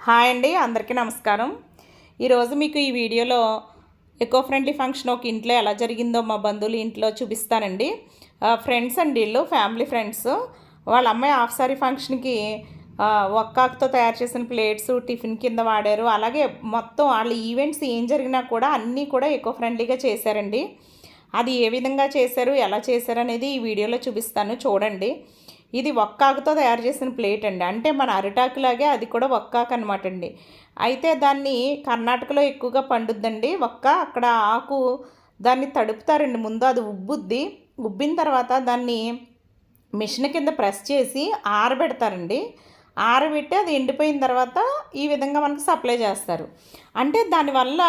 Hi అండి అందరికీ నమస్కారం. ఈరోజు మీకు ఈ వీడియోలో ఎకో ఫ్రెండ్లీ ఫంక్షన్ ఒక ఇంట్లో ఎలా జరిగిందో మా బంధువులు ఇంట్లో చూపిస్తానండి. ఫ్రెండ్స్ అండి వీళ్ళు ఫ్యామిలీ ఫ్రెండ్స్. వాళ్ళ అమ్మాయి హాఫ్ సారీ ఫంక్షన్కి ఆ, ఒక్కాకుతో తయారు చేసిన ప్లేట్స్ టిఫిన్ కింద వాడారు. అలాగే మొత్తం వాళ్ళ ఈవెంట్స్ ఏం జరిగినా కూడా అన్నీ కూడా ఎకో ఫ్రెండ్లీగా చేశారండి. అది ఏ విధంగా చేశారు ఎలా చేశారు అనేది ఈ వీడియోలో చూపిస్తాను చూడండి. ఇది ఒక్కాకుతో తయారు చేసిన ప్లేట్ అండి. అంటే మన అరిటాకులాగే అది కూడా ఒక్కాకు అనమాట అండి అయితే దాన్ని కర్ణాటకలో ఎక్కువగా పండుద్దండి. ఒక్క అక్కడ ఆకు దాన్ని తడుపుతారండి. ముందు అది ఉబ్బుద్ది. ఉబ్బిన తర్వాత దాన్ని మిషన్ కింద ప్రెస్ చేసి ఆరబెడతారండి. ఆరబెట్టి అది ఎండిపోయిన తర్వాత ఈ విధంగా మనకు సప్లై చేస్తారు. అంటే దానివల్ల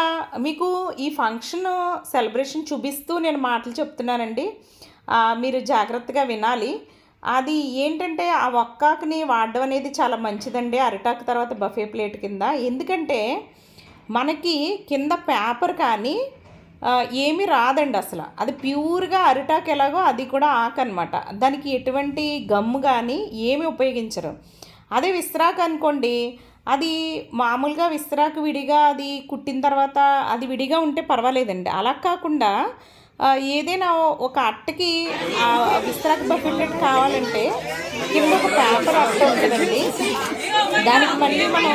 మీకు ఈ ఫంక్షన్ సెలబ్రేషన్ చూపిస్తూ నేను మాటలు చెప్తున్నానండి. మీరు జాగ్రత్తగా వినాలి. అది ఏంటంటే ఆ ఒక్కాకుని వాడడం అనేది చాలా మంచిదండి. అరిటాకు తర్వాత బఫే ప్లేట్ కింద. ఎందుకంటే మనకి కింద పేపర్ కానీ ఏమీ రాదండి అసలు. అది ప్యూర్గా అరిటాకు ఎలాగో అది కూడా ఆకు అనమాట దానికి ఎటువంటి గమ్ము కానీ ఏమీ ఉపయోగించరు. అదే విస్త్రాకు అనుకోండి అది మామూలుగా విస్త్రాకు విడిగా అది కుట్టిన తర్వాత అది విడిగా ఉంటే పర్వాలేదండి. అలా కాకుండా ఏదైనా ఒక అట్టకి ఆ విస్తరాకు బఫెట్ కావాలంటే కింద ఒక పేపర్ అట్ట ఉంటుందండి. దానికి మళ్ళీ మనం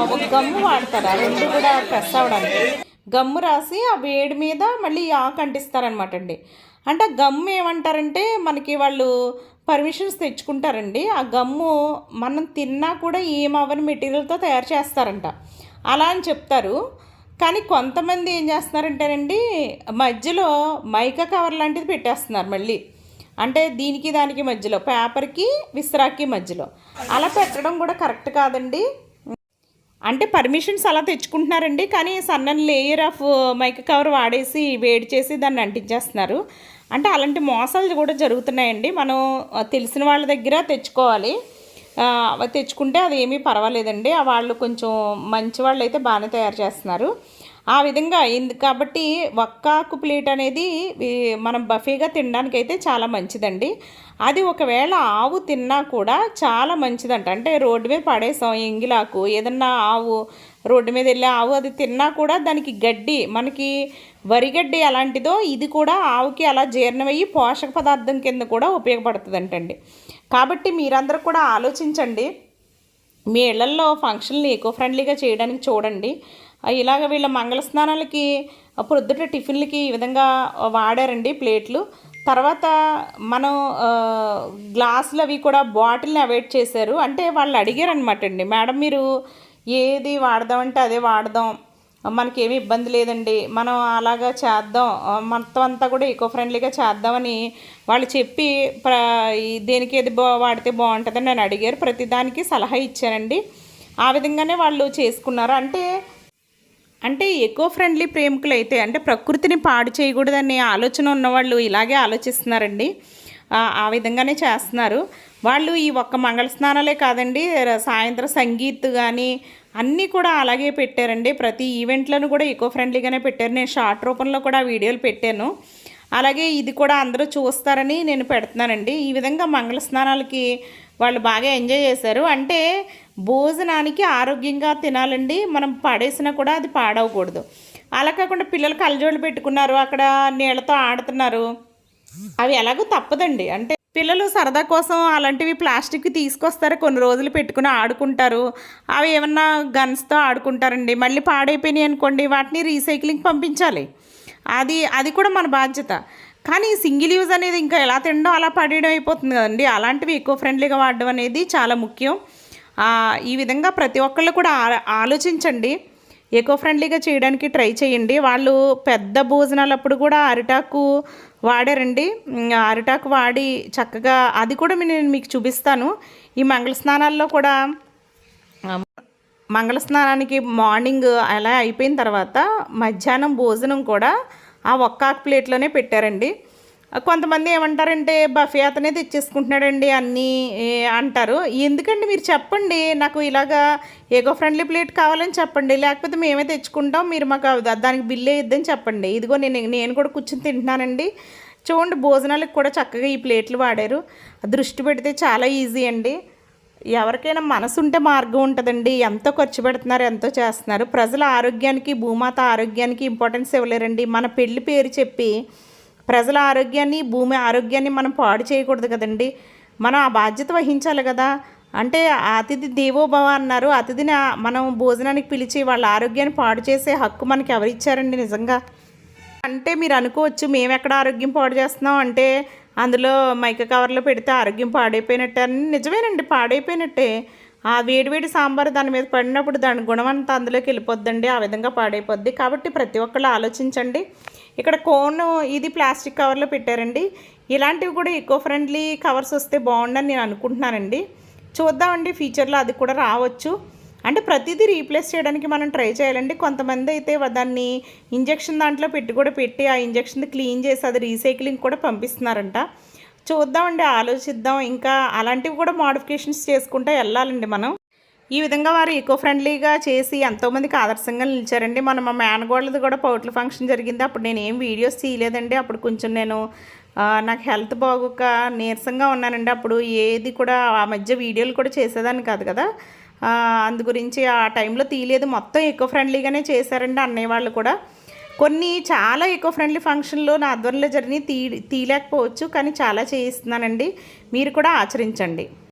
ఒక గమ్ము వాడతారు. ఆ రెండు కూడా ప్రెస్ అవ్వడానికి. గమ్ము రాసి ఆ వేడి మీద మళ్ళీ ఆకు అంటిస్తారనమాట అండి. అంటే ఆ గమ్ము ఏమంటారంటే మనకి వాళ్ళు పర్మిషన్స్ తెచ్చుకుంటారండి. ఆ గమ్ము మనం తిన్నా కూడా ఏమవని మెటీరియల్తో తయారు చేస్తారంట. అలా అని చెప్తారు. కానీ కొంతమంది ఏం చేస్తున్నారంటేనండి మధ్యలో మైకా కవర్ లాంటిది పెట్టేస్తున్నారు మళ్ళీ. అంటే దీనికి దానికి మధ్యలో పేపర్కి విస్తరాకి మధ్యలో. అలా పెట్టడం కూడా కరెక్ట్ కాదండి. అంటే పర్మిషన్స్ అలా తెచ్చుకుంటున్నారండి కానీ సన్నని లేయర్ ఆఫ్ మైక్ కవర్ వాడేసి వేడి చేసి దాన్ని అంటించేస్తున్నారు. అంటే అలాంటి మోసాలు కూడా జరుగుతున్నాయండి. మనం తెలిసిన వాళ్ళ దగ్గర తెచ్చుకోవాలి. తెచ్చుకుంటే అది ఏమీ పర్వాలేదండి. వాళ్ళు కొంచెం మంచి వాళ్ళు అయితే బాగానే తయారు చేస్తున్నారు. ఆ విధంగా ఎందు కాబట్టి ఒక్కాకు ప్లేట్ అనేది మనం బఫేగా తినడానికి అయితే చాలా మంచిదండి. అది ఒకవేళ ఆవు తిన్నా కూడా చాలా మంచిదంట. అంటే రోడ్డు మీద పడేసాం ఎంగిలాకు ఏదన్నా ఆవు రోడ్డు మీద వెళ్ళే ఆవు అది తిన్నా కూడా దానికి గడ్డి మనకి వరిగడ్డి ఎలాంటిదో ఇది కూడా ఆవుకి అలా జీర్ణమయ్యి పోషక పదార్థం కింద కూడా ఉపయోగపడుతుందంటండి. కాబట్టి మీరందరూ కూడా ఆలోచించండి. మీ ఇళ్ళల్లో ఫంక్షన్లు ఎకో ఫ్రెండ్లీగా చేయడానికి చూడండి. ఇలాగ వీళ్ళ మంగళ స్నానాలకి పొద్దుట టిఫిన్లకి ఈ విధంగా వాడారండి ప్లేట్లు. తర్వాత మనం గ్లాసులు అవి కూడా బాటిల్ని అవాయిడ్ చేశారు. అంటే వాళ్ళు అడిగారు అనమాట అండి మేడం మీరు ఏది వాడదామంటే అదే వాడదాం మనకేమి ఇబ్బంది లేదండి. మనం అలాగా చేద్దాం. మొత్తం అంతా కూడా ఈకో ఫ్రెండ్లీగా చేద్దామని వాళ్ళు చెప్పి ప్ర దేనికి ఏది బా వాడితే బాగుంటుందని నేను అడిగారు. ప్రతిదానికి సలహా ఇచ్చానండి ఆ విధంగానే వాళ్ళు చేసుకున్నారు. అంటే అంటే ఎకో ఫ్రెండ్లీ ప్రేమికులు అయితే అంటే ప్రకృతిని పాడు చేయకూడదనే ఆలోచన ఉన్నవాళ్ళు ఇలాగే ఆలోచిస్తున్నారండి. ఆ, విధంగానే చేస్తున్నారు. వాళ్ళు ఈ ఒక్క మంగళ స్నానాలే కాదండి సాయంత్రం సంగీత్ కానీ అన్నీ కూడా అలాగే పెట్టారండి. ప్రతి ఈవెంట్లను కూడా ఈకో ఫ్రెండ్లీగానే పెట్టారు. నేను షార్ట్ రూపంలో కూడా వీడియోలు పెట్టాను. అలాగే ఇది కూడా అందరూ చూస్తారని నేను పెడుతున్నానండి. ఈ విధంగా మంగళ స్నానాలకి వాళ్ళు బాగా ఎంజాయ్ చేశారు. అంటే భోజనానికి ఆరోగ్యంగా తినాలండి. మనం పాడేసినా కూడా అది పాడవకూడదు. అలా కాకుండా పిల్లలు కళ్ళజోళ్ళు పెట్టుకున్నారు. అక్కడ నీళ్ళతో ఆడుతున్నారు. అవి ఎలాగో తప్పదండి. అంటే పిల్లలు సరదా కోసం అలాంటివి ప్లాస్టిక్ తీసుకొస్తారు. కొన్ని రోజులు పెట్టుకుని ఆడుకుంటారు. అవి ఏమన్నా గన్స్తో ఆడుకుంటారండి. మళ్ళీ పాడైపోయినాయి అనుకోండి వాటిని రీసైక్లింగ్ పంపించాలి. అది అది కూడా మన బాధ్యత. కానీ సింగిల్ యూజ్ అనేది ఇంకా ఎలా తినడం అలా పడేయడం అయిపోతుంది కదండి. అలాంటివి ఎక్కువ ఫ్రెండ్లీగా వాడడం అనేది చాలా ముఖ్యం. ఈ విధంగా ప్రతి ఒక్కళ్ళు కూడా ఆ- ఆలోచించండి. ఎకో ఫ్రెండ్లీగా చేయడానికి ట్రై చేయండి. వాళ్ళు పెద్ద భోజనాలప్పుడు కూడా అరిటాకు వాడారండి. అరిటాకు వాడి చక్కగా అది కూడా నేను మీకు చూపిస్తాను. ఈ మంగళ స్నానాల్లో కూడా మంగళ స్నానానికి మార్నింగ్ అలా అయిపోయిన తర్వాత మధ్యాహ్నం భోజనం కూడా ఆ ఒక్క ప్లేట్లోనే పెట్టారండి. కొంతమంది ఏమంటారంటే బఫే అతనే తెచ్చేసుకుంటున్నాడండి అన్నీ అంటారు. ఎందుకండి మీరు చెప్పండి నాకు ఇలాగా ఏగో ఫ్రెండ్లీ ప్లేట్ కావాలని చెప్పండి లేకపోతే మేమే తెచ్చుకుంటాం మీరు మాకు దానికి బిల్లే ఇద్దని చెప్పండి. ఇదిగో నేను నేను కూడా కూర్చొని తింటున్నానండి. చూడండి భోజనాలకు కూడా చక్కగా ఈ ప్లేట్లు వాడారు. దృష్టి పెడితే చాలా ఈజీ అండి. ఎవరికైనా మనసు ఉంటే మార్గం ఉంటుందండి. ఎంతో ఖర్చు పెడుతున్నారు ఎంతో చేస్తున్నారు. ప్రజల ఆరోగ్యానికి భూమాత ఆరోగ్యానికి ఇంపార్టెన్స్ ఇవ్వలేరండి. మన పెళ్ళి పేరు చెప్పి ప్రజల ఆరోగ్యాన్ని భూమి ఆరోగ్యాన్ని మనం పాడు చేయకూడదు కదండి. మనం ఆ బాధ్యత వహించాలి కదా. అంటే అతిథి దేవోభవ అన్నారు. అతిథిని మనం భోజనానికి పిలిచి వాళ్ళ ఆరోగ్యాన్ని పాడు చేసే హక్కు మనకి ఎవరిచ్చారండి నిజంగా? అంటే మీరు అనుకోవచ్చు మేము ఎక్కడ ఆరోగ్యం పాడు చేస్తున్నాం అంటే అందులో మైక కవర్లో పెడితే ఆరోగ్యం పాడైపోయినట్టే అని. నిజమేనండి పాడైపోయినట్టే. ఆ వేడివేడి సాంబార్ దాని మీద పడినప్పుడు దాని గుణం అంతా అందులోకి వెళ్ళిపోద్దండి ఆ విధంగా పాడైపోద్ది. కాబట్టి ప్రతి ఒక్కళ్ళు ఆలోచించండి. ఇక్కడ కోన్ ఇది ప్లాస్టిక్ కవర్లో పెట్టారండి. ఇలాంటివి కూడా ఈకో ఫ్రెండ్లీ కవర్స్ వస్తే బాగుండని నేను అనుకుంటున్నానండి. చూద్దామండి ఫ్యూచర్లో అది కూడా రావచ్చు. అంటే ప్రతిదీ రీప్లేస్ చేయడానికి మనం ట్రై చేయాలండి. కొంతమంది అయితే దాన్ని ఇంజెక్షన్ దాంట్లో పెట్టి కూడా పెట్టి ఆ ఇంజక్షన్ క్లీన్ చేసి అది రీసైక్లింగ్ కూడా పంపిస్తున్నారంట. చూద్దామండి ఆలోచిద్దాం. ఇంకా అలాంటివి కూడా మోడిఫికేషన్స్ చేసుకుంటూ వెళ్ళాలండి మనం. ఈ విధంగా వారు ఈకో ఫ్రెండ్లీగా చేసి ఎంతోమందికి ఆదర్శంగా నిలిచారండి. మన మా మేనగోళ్ళది కూడా పౌట్ల ఫంక్షన్ జరిగింది. అప్పుడు నేను ఏం వీడియోస్ తీయలేదండి. అప్పుడు కొంచెం నేను నాకు హెల్త్ బాగోక నీరసంగా ఉన్నానండి. అప్పుడు ఏది కూడా ఆ మధ్య వీడియోలు కూడా చేసేదాన్ని కాదు కదా. అందు గురించి ఆ టైంలో తీయలేదు. మొత్తం ఈకో ఫ్రెండ్లీగానే చేశారండి అన్నయ్య వాళ్ళు కూడా. కొన్ని చాలా ఎకో ఫ్రెండ్లీ ఫంక్షన్లో నా ఆధ్వర్యంలో జరిగి తీ తీయలేకపోవచ్చు కానీ చాలా చేయిస్తున్నానండి. మీరు కూడా ఆచరించండి.